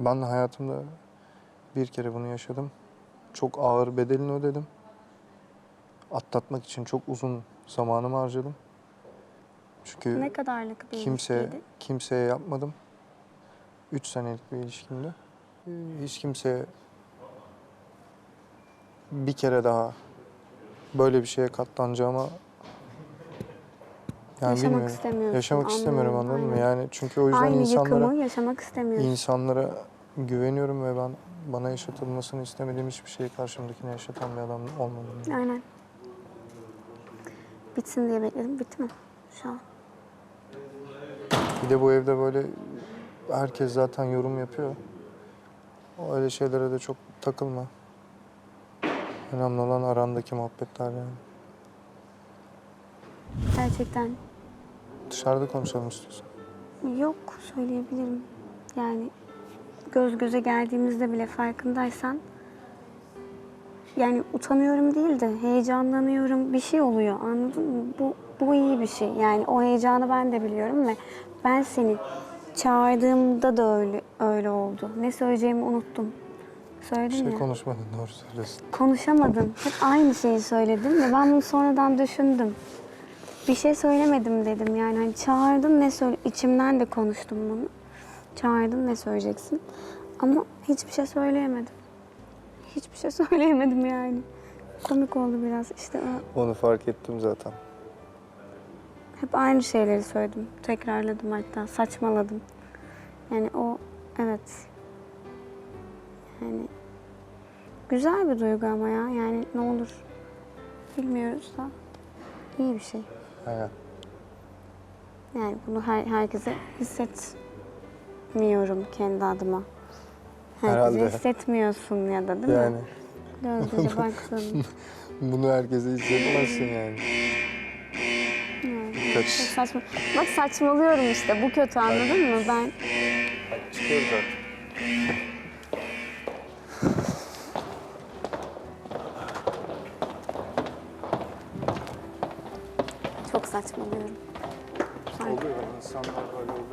Ben hayatımda bir kere bunu yaşadım. Çok ağır bedelini ödedim. Atlatmak için çok uzun zamanımı harcadım. Çünkü Ne kadarlık bir kimse ilişkiydi? kimseye yapmadım. Üç senelik bir ilişkimde. Ee, Hiç kimseye bir kere daha böyle bir şeye katlanacağıma yani Yaşamak bilmiyorum. istemiyorsun. Yaşamak istemiyorum anlıyorum, anladın mı? aynen. Yani çünkü o yüzden Aynı insanlara yıkımı yaşamak istemiyorsun. insanlara güveniyorum ve ben bana yaşatılmasını istemediğim hiçbir şeyi karşımdakine yaşatan bir adam olmadım. Aynen. Bitsin diye bekledim. Bitti mi şu an? Bir de bu evde böyle herkes zaten yorum yapıyor. Öyle şeylere de çok takılma. Önemli olan arandaki muhabbetler yani. Gerçekten Dışarıda konuşalım istiyorsan. yok söyleyebilirim. Yani göz göze geldiğimizde bile farkındaysan yani utanıyorum değil de heyecanlanıyorum bir şey oluyor anladın mı? Bu, bu iyi bir şey yani o heyecanı ben de biliyorum ve ben seni çağırdığımda da öyle öyle oldu. Ne söyleyeceğimi unuttum. Bir Söyledim şey ya. konuşmadın doğru söylüyorsun. Konuşamadım. Hep aynı şeyi söyledim ve ben bunu sonradan düşündüm. Bir şey söylemedim dedim yani hani çağırdın ne söyle içimden de konuştum bunu. Çağırdın ne söyleyeceksin? Ama hiçbir şey söyleyemedim. Hiçbir şey söyleyemedim yani. Komik oldu biraz işte o- Onu fark ettim zaten. hep aynı şeyleri söyledim. Tekrarladım hatta saçmaladım. Yani o evet. Yani güzel bir duygu ama ya yani ne olur bilmiyoruz da iyi bir şey. Aynen. Yani bunu her, herkese hissetmiyorum kendi adıma. Herkese Herhalde. hissetmiyorsun ya da değil Yani mi? Göz göze baksın. bunu herkese hissetmezsin yani. Kaç. çok saçma. Bak saçmalıyorum işte bu kötü anladın mı? Ben Çıkıyoruz zaten. Çok saçmalıyorum. Sanki Oluyor insanlar böyle oluyor.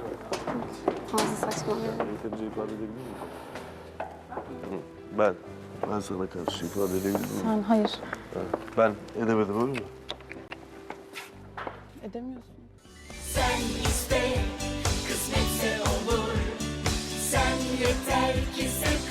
fazla saçmalıyorum. Yeterince ifade edebilir miyim? Ben, ben sana karşı ifade edebilir miyim? Sen hayır. Ben edemedim öyle mi? Edemiyorsun. Sen iste, kısmetse olur. Sen yeter ki sev